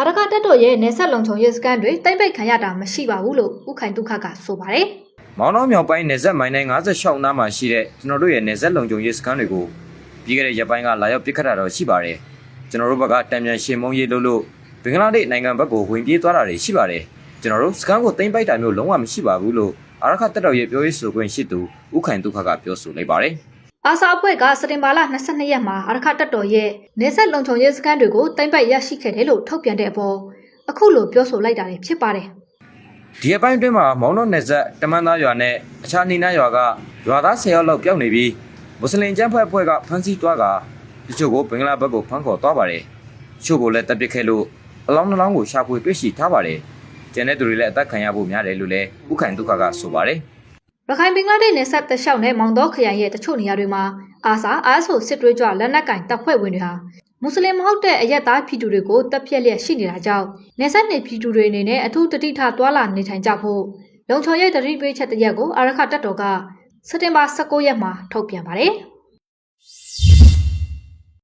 အာရကတက်တော်ရဲ့နေဆက်လုံချုံရဲစကန်တွေတိမ့်ပိတ်ခံရတာမရှိပါဘူးလို့ဥခိုင်ဒုက္ခကဆိုပါတယ်မောင်နှောမြောက်ပိုင်းနယ်စပ်မိုင်တိုင်း56နားမှာရှိတဲ့ကျွန်တော်တို့ရဲ့နယ်စပ်လုံခြုံရေးစခန်းတွေကိုပြီးခဲ့တဲ့ရက်ပိုင်းကလာရောက်ပစ်ခတ်တာတော့ရှိပါတယ်ကျွန်တော်တို့ဘက်ကတံပြန်ရှင်မုံရေးလို့လို့ဘင်္ဂလားဒေ့ရှ်နိုင်ငံဘက်ကိုဝင်ပြေးသွားတာတွေရှိပါတယ်ကျွန်တော်တို့စခန်းကိုတိမ့်ပိုက်တာမျိုးလုံးဝမရှိပါဘူးလို့အာရခတက်တော်ရဲ့ပြောရေးဆိုခွင့်ရှိသူဥခိုင်ဒုက္ခကပြောဆိုလိုက်ပါတယ်။ အာဆာအဖွဲ့ကစတင်ဘာလ22ရက်မှာအာရခတက်တော်ရဲ့နေဆက်လုံချုံရဲစကန်တွေကိုတိမ့်ပိတ်ရရှိခဲ့တယ်လို့ထုတ်ပြန်တဲ့အပေါ်အခုလိုပြောဆိုလိုက်တာလည်းဖြစ်ပါတယ်ဒီအပိုင်းအတွင်းမှာမောင်နှောနယ်စပ်တမန်သားရွာနဲ့အခြားနေနားရွာကရွာသား10ယောက်လောက်ပျောက်နေပြီးမွတ်စလင်ကျန်းဖက်အဖွဲ့ကဖမ်းဆီးသွားကတချို့ကိုဘင်္ဂလားဘက်ကိုဖမ်းခေါ်သွားပါတယ်တချို့ကိုလည်းတပ်ပစ်ခဲ့လို့အလောင်းနှလောင်းကိုရှာဖွေတွေ့ရှိထားပါတယ်ကျန်တဲ့သူတွေလည်းအသက်ခံရဖို့များတယ်လို့လည်းဥခိုင်ဒုက္ခကဆိုပါတယ်။ ရခိုင်ဘင်္ဂလားဒေ့ရှ်နယ်ဆက်တက်လျှောက်နဲ့မောင်တော်ခရိုင်ရဲ့တချို့နေရာတွေမှာအာဆာအားဆိုစစ်သွေးကြွလက်နက်ကင်တပ်ဖွဲ့ဝင်တွေဟာမွတ်စလင်မဟုတ်တဲ့အရက်သားပြည်သူတွေကိုတပ်ဖြတ်လျက်ရှိနေတာကြောင့်နေဆက်နေပြည်သူတွေအနေနဲ့အထူးတတိထသွာလာနေထိုင်ကြဖို့လုံချုံရဲ့တတိပေးချက်တစ်ရက်ကိုအာရခတက်တော်ကစက်တင်ဘာ19ရက်မှာထုတ်ပြန်ပါတယ်။